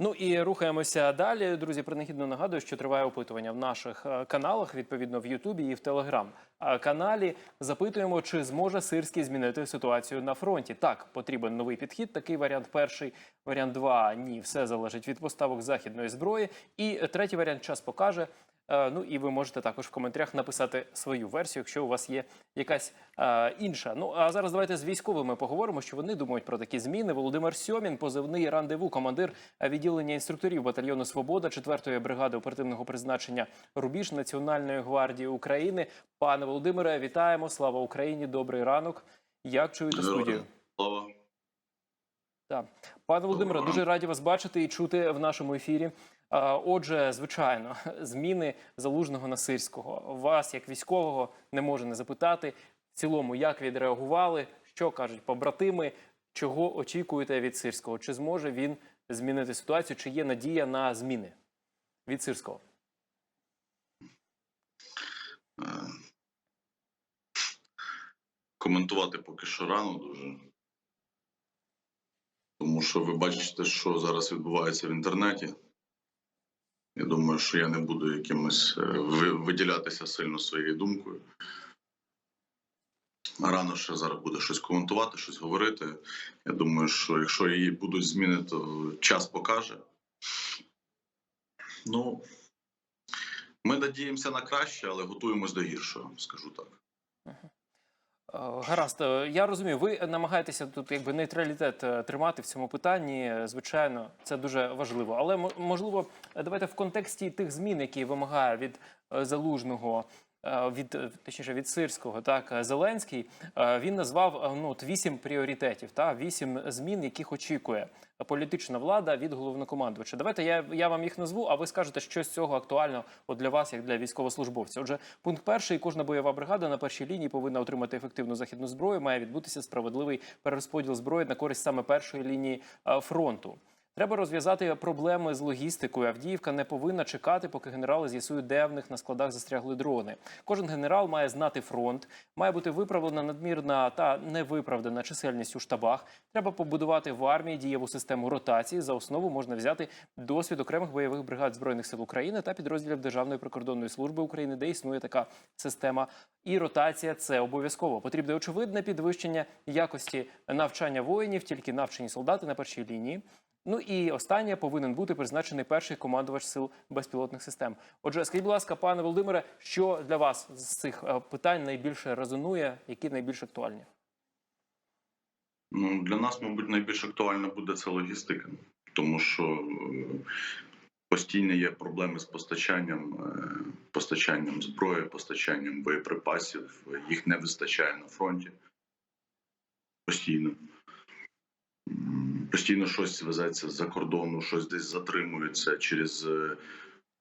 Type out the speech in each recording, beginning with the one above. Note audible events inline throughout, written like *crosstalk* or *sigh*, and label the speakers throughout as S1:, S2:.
S1: Ну і рухаємося далі. Друзі, принагідно нагадую, що триває опитування в наших е, каналах, відповідно в Ютубі і в Телеграм е. Запитуємо, чи зможе Сирський змінити ситуацію на фронті. Так, потрібен новий підхід. Такий варіант перший. Варіант два ні, все залежить від поставок західної зброї. І третій варіант час покаже. Е, Ну і ви можете також в коментарях написати свою версію, якщо у вас є якась е, інша. Ну а зараз давайте з військовими поговоримо, що вони думають про такі зміни. Володимир Сьомін, позивний рандеву, командир відділення інструкторів батальйону Свобода 4-ї бригади оперативного призначення Рубіж Національної гвардії України. Пане Володимире, вітаємо! Слава Україні! Добрий ранок! Як чуєте студію?
S2: Слава.
S1: Так, пане Володимире, дуже раді вас бачити і чути в нашому ефірі. Отже, звичайно, *laughs* зміни залужного на сирського. Вас, як військового, не можу не запитати. В цілому, як відреагували, що кажуть побратими, чого очікуєте від сирського? Чи зможе він змінити ситуацію? Чи є надія на зміни від сирського?
S2: Е, Коментувати поки що рано дуже. Тому що ви бачите, що зараз відбувається в інтернеті. Я думаю, що я не буду якимось е, виділятися сильно своєю думкою. Рано ще зараз буде щось коментувати, щось говорити. Я думаю, що якщо її будуть зміни, то час покаже. Ну, ми надіємося на краще, але готуємось до гіршого, скажу так.
S1: Гаразд, Е, я розумію. Ви намагаєтеся тут якби нейтралітет е, тримати в цьому питанні. Звичайно, це дуже важливо. Але мо- можливо, давайте в контексті тих змін, які вимагає від залужного. е, Від е, точніше від сирського, так е, Зеленський е, він назвав е, ну от вісім пріоритетів, та вісім змін, яких очікує політична влада від головнокомандувача. Давайте я, я вам їх назву, а ви скажете, що з цього актуально от для вас, як для військовослужбовця. Отже, пункт перший: кожна бойова бригада на першій лінії повинна отримати ефективну західну зброю. Має відбутися справедливий перерозподіл зброї на користь саме першої лінії е, фронту. Треба розв'язати проблеми з логістикою. Авдіївка не повинна чекати, поки генерали з'ясують, де в них на складах застрягли дрони. Кожен генерал має знати фронт, має бути виправлена надмірна та невиправдана чисельність у штабах. Треба побудувати в армії дієву систему ротації. За основу можна взяти досвід окремих бойових бригад збройних сил України та підрозділів Державної прикордонної служби України, де існує така система. І ротація це обов'язково. Потрібне очевидне підвищення якості навчання воїнів, тільки навчені солдати на першій лінії. Ну і останнє повинен бути призначений перший командувач сил безпілотних систем. Отже, скажіть, будь ласка, пане Володимире, що для вас з цих е, питань найбільше резонує, які найбільш актуальні?
S2: Ну, для нас, мабуть, найбільш актуальна буде це логістика, тому що е, постійно є проблеми з постачанням, е, постачанням зброї, постачанням боєприпасів. Їх не вистачає на фронті. Постійно. Постійно щось везеться з-за кордону, щось десь затримується через е,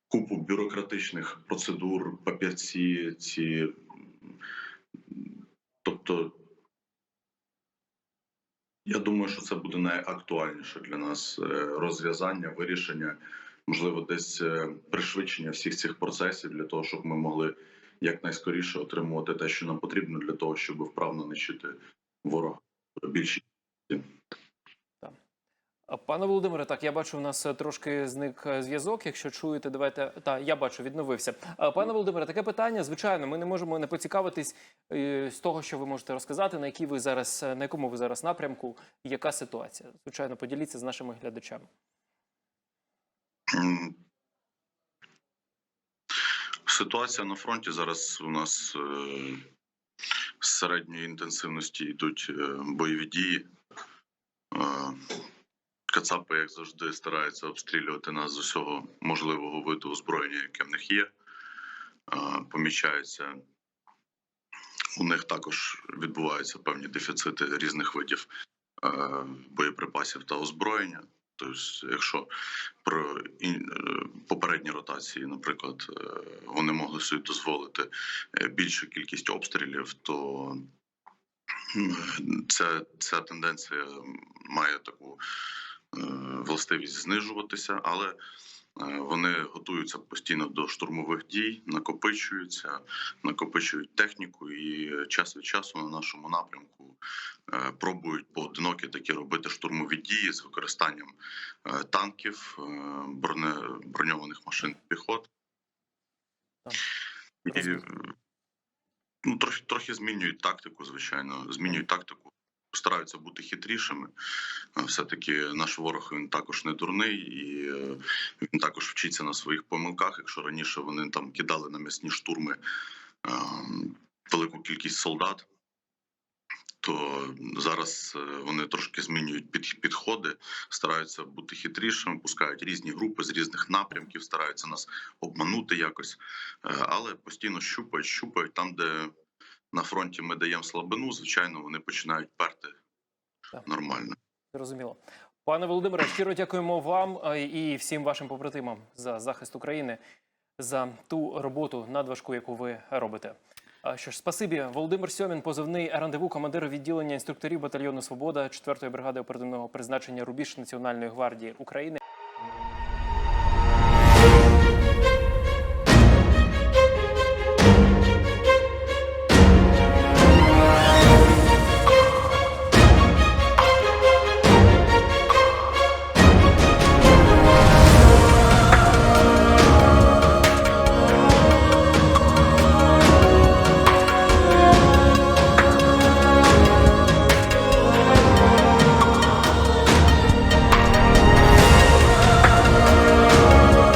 S2: купу бюрократичних процедур, папірці, ці. Тобто я думаю, що це буде найактуальніше для нас е, розв'язання, вирішення, можливо, десь е, пришвидшення всіх цих процесів для того, щоб ми могли якнайскоріше отримувати те, що нам потрібно, для того, щоб вправно нищити ворога більшість.
S1: Пане Володимире, так я бачу, у нас е, трошки зник е, зв'язок. Якщо чуєте, давайте та я бачу, відновився. Пане Володимире, таке питання. Звичайно, ми не можемо не поцікавитись е, з того, що ви можете розказати, на якій ви зараз на якому ви зараз напрямку, яка ситуація. Звичайно, поділіться з нашими глядачами.
S2: Ситуація на фронті зараз у нас з середньої інтенсивності йдуть бойові дії. Кацапи, як завжди, стараються обстрілювати нас з усього можливого виду озброєння, яке в них є. Помічається, у них також відбуваються певні дефіцити різних видів боєприпасів та озброєння. Тобто, якщо про е, попередні ротації, наприклад, е, вони могли собі дозволити е, більшу кількість обстрілів, то ця, ця тенденція має таку властивість знижуватися, але Е, Вони готуються постійно до штурмових дій, накопичуються, накопичують техніку і час від часу на нашому напрямку е, пробують поодинокі такі робити штурмові дії з використанням е, танків, броне, броньованих машин піхот. І, ну, трохи, трохи змінюють тактику, звичайно, змінюють тактику. Стараються бути хитрішими. Е, Все-таки наш ворог він також не дурний, і е, він також вчиться на своїх помилках. Якщо раніше вони там кидали на м'ясні штурми е, велику кількість солдат, то зараз вони трошки змінюють під, підходи, стараються бути хитрішими, пускають різні групи з різних напрямків, стараються нас обманути якось, але постійно щупають, щупають там, де на фронті ми даємо слабину, звичайно, вони починають перти
S1: Так.
S2: нормально.
S1: Зрозуміло. Пане Володимире, щиро дякуємо вам і всім вашим побратимам за захист України, за ту роботу надважку, яку ви робите. А Що ж, спасибі, Володимир Сьомін, позивний рандеву, командир відділення інструкторів батальйону Свобода 4-ї бригади оперативного призначення Рубіж Національної гвардії України.